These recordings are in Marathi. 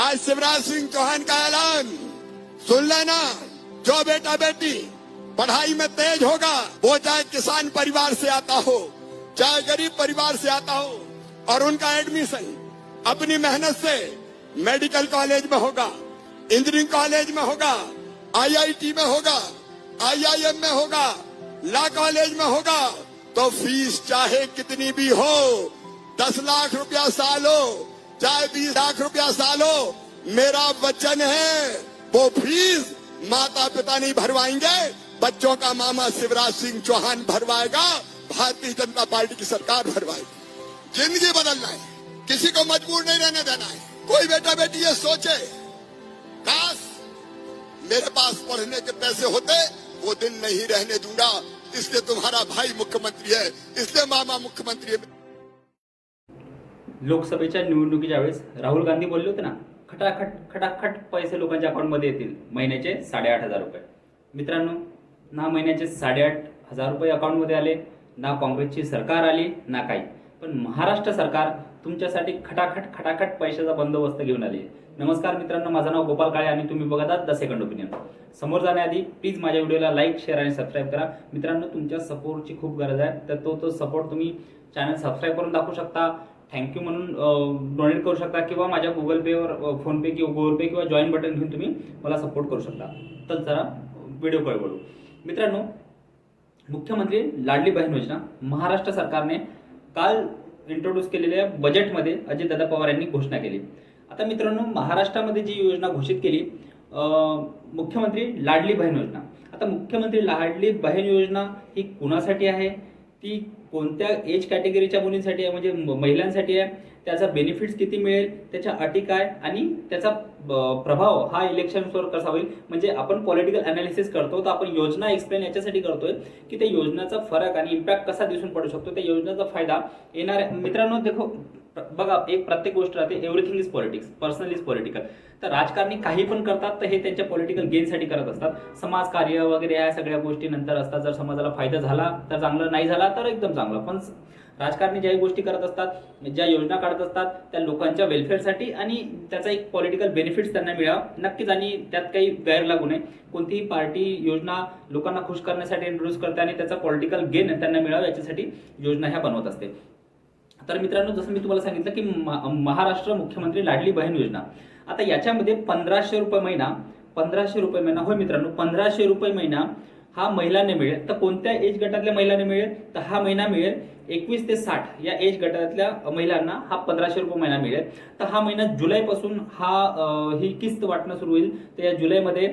आज शिवराज सिंह चौहान का ऐलान। सुन लेना, जो बेटा बेटी पढ़ाई में तेज होगा, वो चाहे किसान परिवार से आता हो, चाहे गरीब परिवार से आता हो, और उनका एडमिशन अपनी मेहनत से मेडिकल कॉलेज में होगा इंजीनियरिंग कॉलेज में होगा आईआईटी में होगा आईआईएम में होगा लॉ कॉलेज में होगा तो फ़ीस चाहे कितनी भी हो, दस लाख रुपया साल हो चाहे बीस लाख रुपया साल हो मेरा वचन है, वो फ़ीस माता पिता नहीं भरवाएँगे, बच्चों का मामा शिवराज सिंह चौहान भरवाएगा, भारतीय जनता पार्टी की सरकार भरवाएगी। ज़िंदगी बदलना है, किसी को मजबूर नहीं रहने देना है, कोई बेटा बेटी ये सोचे, काश मेरे पास पढ़ने के पैसे होते, वो दिन नहीं रहने दूँगा, इसलिए तुम्हारा भाई मुख्यमंत्री है, इसलिए मामा मुख्यमंत्री है। लोकसभेच्या निवडणुकीच्या वेळेस राहुल गांधी बोलले होते ना खटाखट खटाखट पैसे लोकांच्या अकाउंटमध्ये येतील महिन्याचे साडेआठ हजार रुपये. मित्रांनो ना महिन्याचे साडेआठ हजार रुपये अकाउंटमध्ये आले ना काँग्रेसची सरकार आली ना काही. पण महाराष्ट्र सरकार तुमच्यासाठी खटाखट खटाखट पैशाचा बंदोबस्त घेऊन आली. नमस्कार मित्रांनो माझं नाव गोपाल काळे आणि तुम्ही बघत आहात द सेकंड ओपिनियन. समोर जाण्याआधी प्लीज माझ्या व्हिडिओला लाईक शेअर आणि सबस्क्राईब करा. मित्रांनो तुमच्या सपोर्टची खूप गरज आहे तर तो तो सपोर्ट तुम्ही चॅनल सबस्क्राईब करून दाखवू शकता. थँक्यू म्हणून डोनेट करू शकता किंवा माझ्या गुगल पेवर फोनपे किंवा गुगल पे किंवा जॉईन बटन घेऊन तुम्ही मला सपोर्ट करू शकता. तर जरा व्हिडिओ कळवळू मित्रांनो मुख्यमंत्री लाडली बहीण योजना महाराष्ट्र सरकारने काल इंट्रोड्यूस केलेल्या बजेटमध्ये अजितदादा पवार यांनी घोषणा केली. आता मित्रांनो महाराष्ट्रामध्ये जी योजना घोषित केली मुख्यमंत्री लाडली बहीण योजना. आता मुख्यमंत्री लाडली बहीण योजना ही कुणासाठी आहे? ती कोणत्या एज कॅटेगरीच्या मुलींसाठी आहे म्हणजे म- महिलांसाठी आहे त्याचा बेनिफिट्स किती मिळेल त्याच्या अटी काय आणि त्याचा ब- प्रभाव हा इलेक्शन्सवर कसा होईल? म्हणजे आपण पॉलिटिकल अनालिसिस करतो तर आपण योजना एक्सप्लेन याच्यासाठी करतोय की त्या योजनाचा फरक आणि इम्पॅक्ट कसा दिसून पडू शकतो त्या योजनेचा फायदा येणाऱ्या मित्रांनो देखो बघा एक प्रत्येक गोष्ट राहते everything is politics personal is political तर राजकारणी काही पण करतात तर हे त्यांच्या पॉलिटिकल गेनसाठी करत असतात. समाजकार्य वगैरे या सगळ्या गोष्टी नंतर असतात. जर समाजाला फायदा झाला तर चांगलं नाही झाला तर एकदम चांगलं. पण राजकारणी ज्याही गोष्टी करत असतात ज्या योजना काढत असतात त्या लोकांच्या वेलफेअरसाठी आणि त्याचा एक पॉलिटिकल बेनिफिट्स त्यांना मिळावा. नक्कीच आणि त्यात काही गैर लागू नये. कोणतीही पार्टी योजना लोकांना खुश करण्यासाठी इंट्रोड्यूस करते आणि त्याचा पॉलिटिकल गेन त्यांना मिळावा याच्यासाठी योजना ह्या बनवत असते. तर मित्रांनो जसं मी तुम्हाला सांगितलं की म- महाराष्ट्र मुख्यमंत्री लाडली बहीण योजना. आता याच्यामध्ये पंधराशे रुपये महिना पंधराशे रुपये महिना होय मित्रांनो पंधराशे रुपये महिना हा महिलांना मिळेल. तर कोणत्या एज गटातल्या महिलांना मिळेल? तर हा महिना मिळेल एकवीस ते साठ या एज गटातल्या महिलांना हा पंधराशे रुपये महिना मिळेल. तर हा महिना जुलैपासून हा ही किस्त वाटणं सुरू होईल. तर या जुलैमध्ये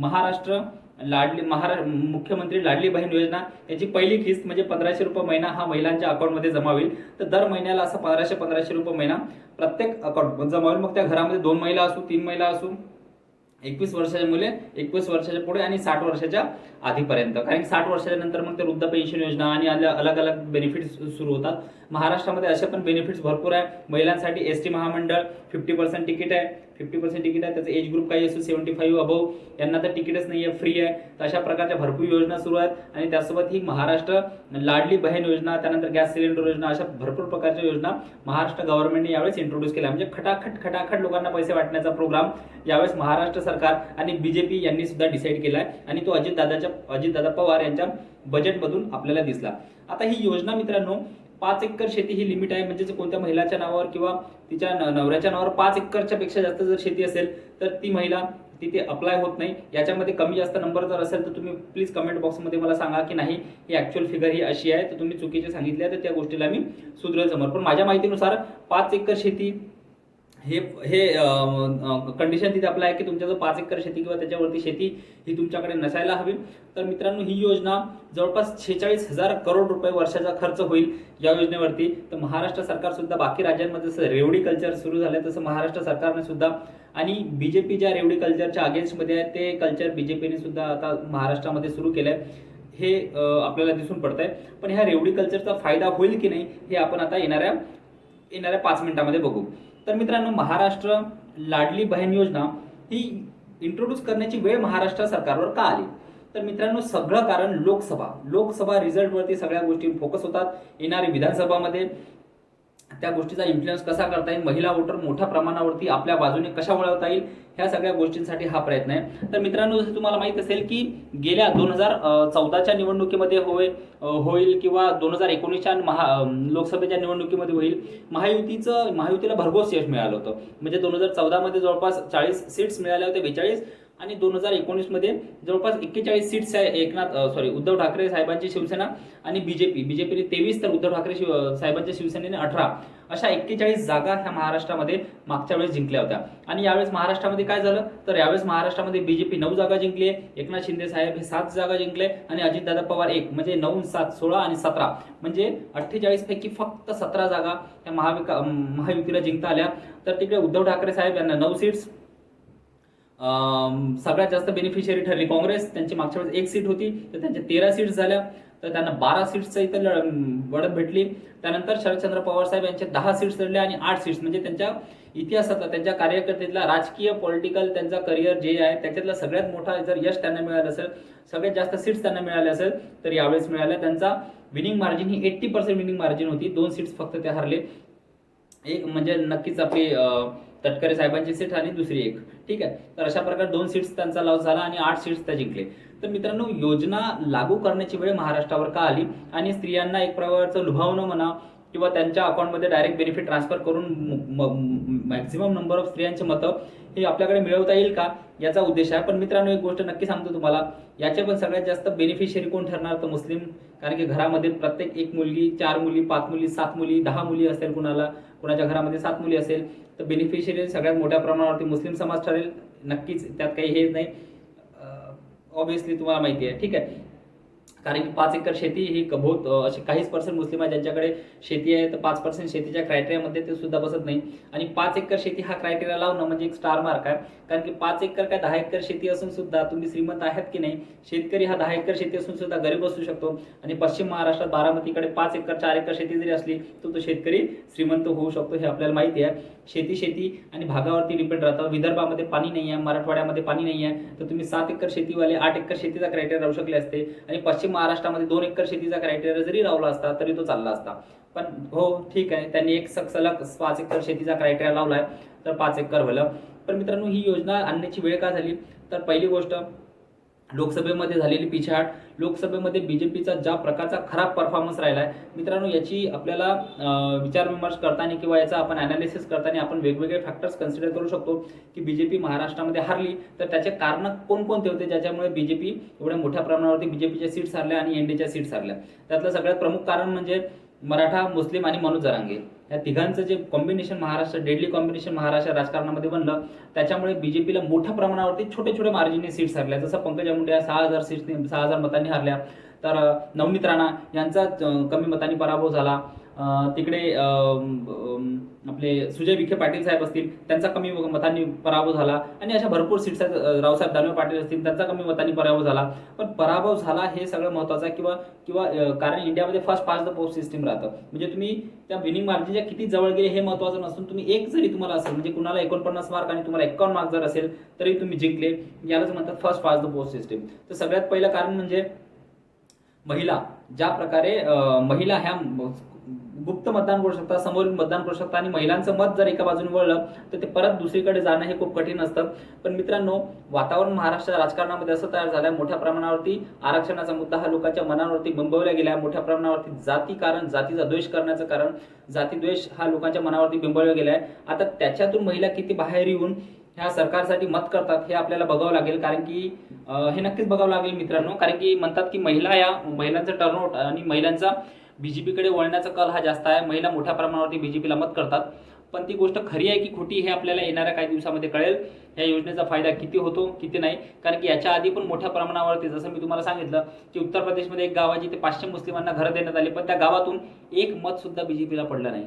महाराष्ट्र लाडली महारा मुख्यमंत्री लाडली बहीण योजना याची पहिली किस्त म्हणजे पंधराशे रुपये महिना हा महिलांच्या अकाउंटमध्ये जमा होईल. तर दर महिन्याला असं पंधराशे पंधराशे रुपये महिना प्रत्येक अकाउंट जमा होईल. मग त्या घरामध्ये दोन महिला असू तीन महिला असू एकवीस वर्षाच्या मुले एकवीस वर्षाच्या पुढे आणि साठ वर्षाच्या आधीपर्यंत. कारण साठ वर्षाच्या नंतर मग ते वृद्ध पेन्शन योजना आणि अलग अलग बेनिफिट्स सुरू होतात. महाराष्ट्रामध्ये असे पण बेनिफिट्स भरपूर आहे. महिलांसाठी एस टी महामंडळ फिफ्टी पर्सेंट तिकीट आहे. फिफ्टी पर्सेंट तिकीट आहे. त्याचं एज ग्रुप काही असो सेव्हन्टी फाईव्ह अबव यांना तर तिकीटच नाही आहे फ्री आहे. तर अशा प्रकारच्या भरपूर योजना सुरू आहेत. आणि त्यासोबत ही महाराष्ट्र लाडली बहीण योजना त्यानंतर गॅस सिलेंडर योजना अशा भरपूर प्रकारच्या योजना महाराष्ट्र गव्हर्नमेंटने यावेळेस इंट्रोड्यूस केल्या. म्हणजे खटाखट खटाखट लोकांना पैसे वाटण्याचा प्रोग्राम यावेळेस महाराष्ट्र सरकार आणि बीजेपी यांनी सुद्धा डिसाईड केला आहे आणि तो अजितदादाच्या अजितदादा पवार यांच्या बजेटमधून आपल्याला दिसला. आता ही योजना मित्रांनो पाच एकर शेती ही लिमिट आहे. म्हणजेच कोणत्या महिलाच्या नावावर किंवा तिच्या नवऱ्याच्या नावावर पाच एकरच्या पेक्षा जास्त जर शेती असेल तर ती महिला तिथे अप्लाय होत नाही. याच्यामध्ये कमी जास्त नंबर जर असेल तर तुम्ही प्लीज कमेंट बॉक्समध्ये मला सांगा की नाही ही ॲक्च्युअल फिगर ही अशी आहे. तर तुम्ही चुकीचे सांगितले तर त्या गोष्टीला मी सुधरेल समोर. पण माझ्या माहितीनुसार पाच एकर शेती हे हे कंडिशन तिथे आपलं आहे की तुमच्याजवळ पाच एकर शेती किंवा त्याच्यावरती शेती ही तुमच्याकडे नसायला हवी. तर मित्रांनो ही योजना जवळपास छेचाळीस हजार करोड रुपये वर्षाचा खर्च होईल या योजनेवरती. तर महाराष्ट्र सरकारसुद्धा बाकी राज्यांमध्ये जसं रेवडी कल्चर सुरू झालं तसं महाराष्ट्र सरकारने सुद्धा आणि पी ज्या रेवडी कल्चरच्या अगेन्स्टमध्ये आहे ते कल्चर बी जे सुद्धा आता महाराष्ट्रामध्ये सुरू केलं आहे हे आपल्याला दिसून पडत आहे पण ह्या रेवडी कल्चरचा फायदा होईल की नाही हे आपण आता येणाऱ्या येणाऱ्या पाच मिनिटामध्ये बघू. तर मित्रांनो महाराष्ट्र लाडली बहीण योजना ही इंट्रोड्यूस करण्याची वेळ महाराष्ट्र सरकारवर का आली? तर मित्रांनो सगळं कारण लोकसभा. लोकसभा रिझल्टवरती सगळ्या गोष्टी फोकस होतात येणारी विधानसभामध्ये. त्या गोष्टीचा इन्फ्लुएन्स कसा करता येईल महिला वोटर मोठ्या प्रमाणावरती आपल्या बाजूने कशा वळवता येईल ह्या सगळ्या गोष्टींसाठी हा प्रयत्न आहे. तर मित्रांनो जसं तुम्हाला माहीत असेल की गेल्या दोन हजार चौदाच्या निवडणुकीमध्ये होय होईल किंवा दोन हजार एकोणीसच्या महा लोकसभेच्या निवडणुकीमध्ये होईल महायुतीचं महायुतीला भरघोस यश मिळालं होतं. म्हणजे दोन हजार चौदामध्ये जवळपास चाळीस सीट्स मिळाल्या होत्या बेचाळीस आणि दोन हजार एकोणीसमध्ये जवळपास एक्केचाळीस सीट्स आहे एकनाथ सॉरी उद्धव ठाकरे साहेबांची शिवसेना आणि बीजेपी. बीजेपीने तेवीस तर उद्धव ठाकरे शिव साहेबांच्या शिवसेनेने अठरा. अशा एक्केचाळीस जागा ह्या महाराष्ट्रामध्ये मागच्या वेळेस जिंकल्या होत्या. आणि यावेळेस महाराष्ट्रामध्ये काय झालं? तर यावेळेस महाराष्ट्रामध्ये बीजेपी नऊ जागा जिंकली आहे. एकनाथ शिंदे साहेब हे सात जागा जिंकले आणि अजितदादा पवार एक म्हणजे नऊ सात सोळा आणि सतरा. म्हणजे अठ्ठेचाळीस पैकी फक्त सतरा जागा या महाविका महायुतीला जिंकता आल्या. तर तिकडे उद्धव ठाकरे साहेब यांना नऊ सीट्स सगळ्यात जास्त बेनिफिशियरी ठरली काँग्रेस. त्यांची मागच्या वेळेस एक सीट होती तर त्यांच्या तेरा सीट्स झाल्या. तर त्यांना बारा सीट्सचं इथं लढ बढत भेटली. त्यानंतर शरदचंद्र पवार साहेब यांच्या दहा सीट्स लढल्या आणि आठ सीट्स म्हणजे त्यांच्या इतिहासातला त्यांच्या कार्यकर्तेतला राजकीय पॉलिटिकल त्यांचा करिअर जे आहे त्याच्यातला सगळ्यात मोठा जर यश त्यांना मिळालं असेल सगळ्यात जास्त सीट्स त्यांना मिळाले असेल तर यावेळेस मिळाल्या. त्यांचा विनिंग मार्जिन ही एट्टी पर्सेंट विनिंग मार्जिन होती. दोन सीट्स फक्त ते हरले. एक म्हणजे नक्कीच आपली तटकरे साहेबांची सीट आणि दुसरी एक. ठीक आहे? तर अशा प्रकारे दोन सीट्स त्यांचा लॉस झाला आणि आठ सीट्स त्या जिंकले. तर मित्रांनो योजना लागू करण्याची वेळ महाराष्ट्रावर का आली? आणि स्त्रियांना एक प्रकारचं लुभावणं म्हणा किंवा त्यांच्या अकाउंटमध्ये डायरेक्ट बेनिफिट ट्रान्सफर करून मॅक्झिमम नंबर ऑफ स्त्रियांचे मतं हे आपल्याकडे मिळवता येईल का? याचा उद्देश आहे. पण मित्रांनो एक गोष्ट नक्की सांगतो तुम्हाला. याचे पण सगळ्यात जास्त बेनिफिशियरी कोण ठरणार? तर मुस्लिम. कारण की घरामध्ये प्रत्येक एक मुलगी चार मुली पाच मुली सात मुली दहा मुली असेल कुणाला. कुणाच्या घरामध्ये सात मुली असेल तर बेनिफिशियरी सगळ्यात मोठ्या प्रमाणावरती मुस्लिम समाज ठरेल. नक्कीच त्यात काही हेच नाही. ऑब्विसली तुम्हाला माहिती आहे. ठीक आहे. कारण की पाच एकर शेती ही कबूत असे काहीच पर्सेंट मुस्लिम आहे ज्यांच्याकडे शेती आहे तर पाच पर्सेंट शेतीच्या क्रायटेरियामध्ये ते सुद्धा बसत नाही. आणि पाच एकर शेती हा क्रायटेरिया लावणं म्हणजे एक स्टार मार्क आहे. कारण की पाच एकर काय दहा एकर शेती असून सुद्धा तुम्ही श्रीमंत आहात की नाही शेतकरी हा दहा एकर शेती असून सुद्धा गरीब असू शकतो. आणि पश्चिम महाराष्ट्रात बारामतीकडे पाच एकर चार एकर शेती जरी असली तर तो शेतकरी श्रीमंत होऊ शकतो हे आपल्याला माहिती आहे. शेती शेती आणि भागावरती डिपेंड राहतं. विदर्भामध्ये पाणी नाही आहे मराठवाड्यामध्ये पाणी नाही आहे तर तुम्ही सात एकर शेतीवाले आठ एकर शेतीचा क्रायटेरिया राहू शकले असते. आणि पश्चिम महाराष्ट्रामध्ये दोन एकर शेतीचा क्रायटेरिया जरी लावला असता तरी तो चालला असता. पण हो ठीक आहे. त्यांनी एक सलग पाच एकर शेतीचा क्रायटेरिया लावलाय तर पाच एकर भलं. पण मित्रांनो ही योजना आणण्याची वेळ का झाली? तर पहिली गोष्ट लोकसभेमध्ये झालेली पिछाट लोकसभेमध्ये बी जे पीचा ज्या प्रकारचा खराब परफॉर्मन्स राहिला आहे मित्रांनो याची आपल्याला विचारविमर्श करताना किंवा याचा आपण ॲनालिसिस करताना आपण वेगवेगळे फॅक्टर्स कन्सिडर करू शकतो की बी जे पी महाराष्ट्रामध्ये हरली. तर त्याचे कारणं कोणकोणते होते ज्याच्यामुळे बी जे पी एवढ्या मोठ्या प्रमाणावरती बी जे पीच्या सीट्स हरल्या आणि एन डीच्या सीट्स हरल्या त्यातलं सगळ्यात प्रमुख कारण म्हणजे मराठा मुस्लिम आणि मनोज जरांगे. या तिघांचं जे combination Maharashtra deadly combination Maharashtra राजकारणामध्ये बनलं त्याच्यामुळे बीजेपीला मोठ्या प्रमाणावरती छोटे छोटे मार्जिनने सीट्स हरल्या. जसं पंकजा मुंडे सहा हजार सीट्स सहा हजार मतांनी हरल्या. तर नवनीत राणा यांचा कमी मतांनी पराभव झाला. तिकडे आपले सुजय विखे पाटील साहेब असतील त्यांचा कमी मतांनी पराभव झाला आणि अशा भरपूर सीट्स आहेत रावसाहेब दानवे पाटील असतील त्यांचा कमी मतांनी पराभव झाला. पण पराभव झाला हे सगळं महत्वाचं आहे किंवा किंवा कारण इंडियामध्ये first pass the post system राहतं. म्हणजे तुम्ही त्या विनिंग मार्जिनच्या किती जवळ गेले हे महत्वाचं नसून तुम्ही एक जरी तुम्हाला असेल म्हणजे कुणाला एकोणपन्नास मार्क आणि तुम्हाला एकावन्न मार्क जर असेल तरी तुम्ही जिंकले. यालाच म्हणतात first pass the post system तर सगळ्यात पहिलं कारण म्हणजे महिला. ज्या प्रकारे महिला ह्या गुप्त मतदान करू शकता समोरून मतदान करू शकता आणि महिलांचं मत जर एका बाजूने वळलं तर ते परत दुसरीकडे जाणं हे खूप कठीण असतं. पण मित्रांनो वातावरण महाराष्ट्र राजकारणामध्ये असं तयार झालंय. मोठ्या प्रमाणावरती आरक्षणाचा मुद्दा हा लोकांच्या मनावरती बिंबवला गेला मोठ्या प्रमाणावरती जाती कारण जातीचा द्वेष करण्याचं कारण जातीद्वेष हा लोकांच्या मनावरती बिंबवला गेलाय. आता त्याच्यातून महिला किती बाहेर येऊन ह्या सरकारसाठी मत करतात हे आपल्याला बघावं लागेल. कारण की हे नक्कीच बघावं लागेल मित्रांनो. कारण की म्हणतात की महिला या महिलांचं टर्नआउट आणि महिलांचा बी जे पीकडे वळण्याचा कल हा जास्त आहे. महिला मोठ्या प्रमाणावरती बी जे पीला मत करतात. पण ती गोष्ट खरी आहे की खोटी हे आपल्याला येणाऱ्या काही दिवसामध्ये कळेल. या योजनेचा फायदा किती होतो किती नाही? कारण की याच्या आधी पण मोठ्या प्रमाणावरती जसं मी तुम्हाला सांगितलं की उत्तर प्रदेशमध्ये एक गाव आहे जिथे पाचशे मुस्लिमांना घरं देण्यात आली पण त्या गावातून एक मतसुद्धा बी जे पीला पडलं नाही.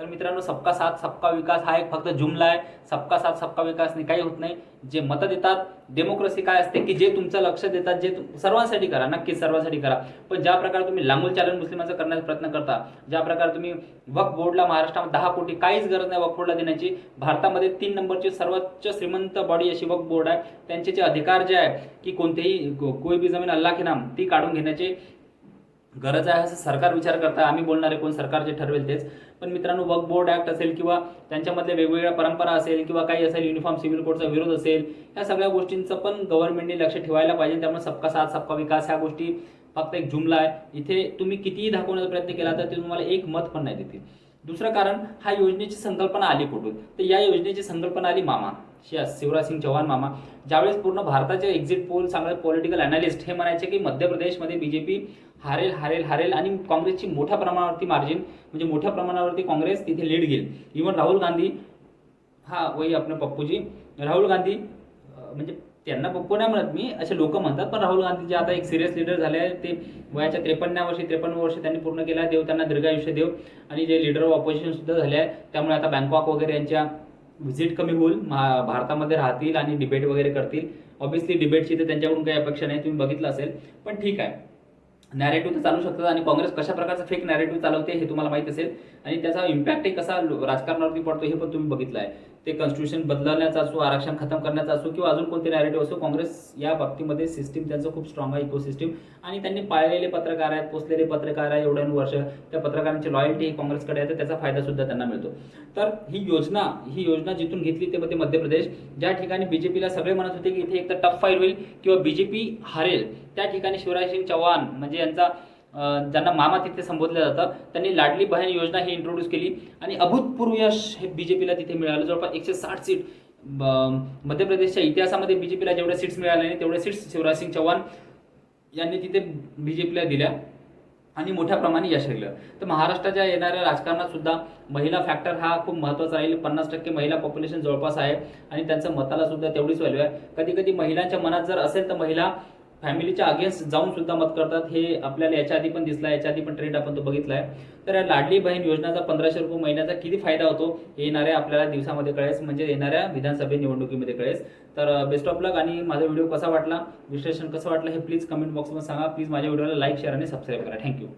तर मित्रांनो सबका साथ सबका विकास हा एक फक्त जुमला आहे. सबका साथ सबका विकासने काही होत नाही. जे मतं देतात डेमोक्रेसी काय असते की जे तुमचं लक्ष देतात जे सर्वांसाठी करा नक्कीच सर्वांसाठी करा. पण ज्या प्रकारे तुम्ही लांबून चालन मुस्लिमांचा करण्याचा प्रयत्न करता ज्या प्रकारे तुम्ही वक्फ बोर्डला महाराष्ट्रामध्ये दहा कोटी काहीच गरज नाही वक्फ बोर्डला देण्याची भारतामध्ये तीन नंबरची सर्वोच्च श्रीमंत बॉडी अशी वक्फ बोर्ड आहे. त्यांचे जे अधिकार जे आहे की कोणतेही कोई भी जमीन अल्लाह के नाम ती काढून घेण्याचे गरज आहे असं सरकार विचार करता आम्ही बोलणारे कोण सरकार जे ठरवेल तेच. पण मित्रांनो वक बोर्ड ॲक्ट असेल किंवा त्यांच्यामधल्या वेगवेगळ्या परंपरा असेल किंवा काही असेल युनिफॉर्म सिव्हिल कोडचा विरोध असेल या सगळ्या गोष्टींचं पण गव्हर्नमेंटने लक्ष ठेवायला पाहिजे. त्यामुळे सबका साथ सबका विकास ह्या गोष्टी फक्त एक जुमला आहे. इथे तुम्ही कितीही दाखवण्याचा प्रयत्न केला तर ते तुम्हाला एक मत पण नाही देतील. दुसरं कारण हा योजनेची संकल्पना आली कुठून? तर या योजनेची संकल्पना आली मामा. शिवराज सिंग चौहान मामा. ज्यावेळेस पूर्ण भारताचे एक्झिट पोल चांगले पॉलिटिकल अनालिस्ट हे म्हणायचे की मध्य प्रदेशमध्ये बी जे पी हारेल हारेल हारेल आणि काँग्रेसची मोठ्या प्रमाणावरती मार्जिन म्हणजे मोठ्या प्रमाणावरती काँग्रेस तिथे लीड घेईल. इव्हन राहुल गांधी हा वही आपले पप्पूजी राहुल गांधी म्हणजे त्यांना पप्पू नाही म्हणत मी असे लोक म्हणतात पण राहुल गांधी जे आता एक सिरियस लीडर झाले आहेत ते वयाच्या त्रेपन्न वर्षी त्रेपन्न वर्ष त्यांनी पूर्ण केला देव त्यांना दीर्घायुष्य देव. आणि जे लीडर ऑफ ऑपोजिशन सुद्धा झाले आहे त्यामुळे आता बँकॉक वगैरे यांच्या व्हिजिट कमी होईल महा- भारतामध्ये राहतील आणि डिबेट वगैरे करतील. ऑब्व्हियसली डिबेटची तर त्यांच्याकडून काही अपेक्षा नाही तुम्ही बघितलं असेल. पण ठीक आहे. नॅरेटिव्ह तर चालू शकतात आणि काँग्रेस कशा प्रकारचा फेक नॅरेटिव्ह चालवते हे तुम्हाला माहीत असेल. आणि त्याचा इम्पॅक्टही कसा राजकारणावरती पडतो हे पण तुम्ही बघितलं आहे. ते कॉन्स्टिट्यूशन बदलण्याचा असो आरक्षण खतम करण्याचा असो किंवा अजून कोणते नॅरेटिव्ह असो काँग्रेस या बाबतीमध्ये सिस्टीम त्यांचं खूप स्ट्रॉंग आहे इकोसिस्टीम आणि त्यांनी पाळलेले पत्रकार आहेत पोचलेले पत्रकार आहे एवढ्या वर्ष त्या पत्रकारांची लॉयल्टी ही काँग्रेसकडे आहे तर त्याचा फायदा सुद्धा त्यांना मिळतो. तर ही योजना ही योजना जिथून घेतली ते मध्ये मध्य प्रदेश. ज्या ठिकाणी बीजेपीला सगळे म्हणत होते की इथे एक तर टफ फाईल होईल किंवा बीजेपी हरेल त्या ठिकाणी शिवराज सिंग चौहान म्हणजे यांचा ज्यांना मामा तिथे संबोधलं जातं त्यांनी लाडली बहीण योजना ही इंट्रोड्यूस केली. आणि अभूतपूर्व यश हे पीला तिथे मिळालं. जवळपास एकशे साठ सीट ब- मध्य प्रदेशच्या इतिहासामध्ये बी जे पीला जेवढ्या सीट्स मिळाल्या नाही तेवढ्या सीट्स शिवराज सिंग चौहान यांनी तिथे बी जे पीला दिल्या आणि मोठ्या प्रमाणे यश मिळलं. तर महाराष्ट्राच्या येणाऱ्या राजकारणात सुद्धा महिला फॅक्टर हा खूप महत्त्वाचा राहील. पन्नास टक्के महिला पॉप्युलेशन जवळपास आहे आणि त्यांचं मताला सुद्धा तेवढीच व्हॅल्यू आहे. कधी कधी महिलांच्या मनात जर असेल तर महिला फॅमिलीच्या अगेन्स्ट जाऊन सुद्धा मत करतात. हे आपल्याला याच्या आधी पण दिसला याच्या आधी पण ट्रेंड आपण तो बघितला आहे तर या लाडली बहीण योजनेचा पंधराशे रुपये महिन्याचा किती फायदा होतो? हे येणाऱ्या आपल्याला दिवसामध्ये कळेस म्हणजे येणाऱ्या विधानसभा निवडणुकीमध्ये कळेस तर बेस्ट ऑफ लक आणि माझा व्हिडिओ कसा वाटला? विश्लेषण कसं वाटलं हे प्लीज कमेंट बॉक्समध्ये सांगा. प्लीज माझ्या व्हिडिओला लाईक शेअर आणि सबस्क्राईब करा. Thank you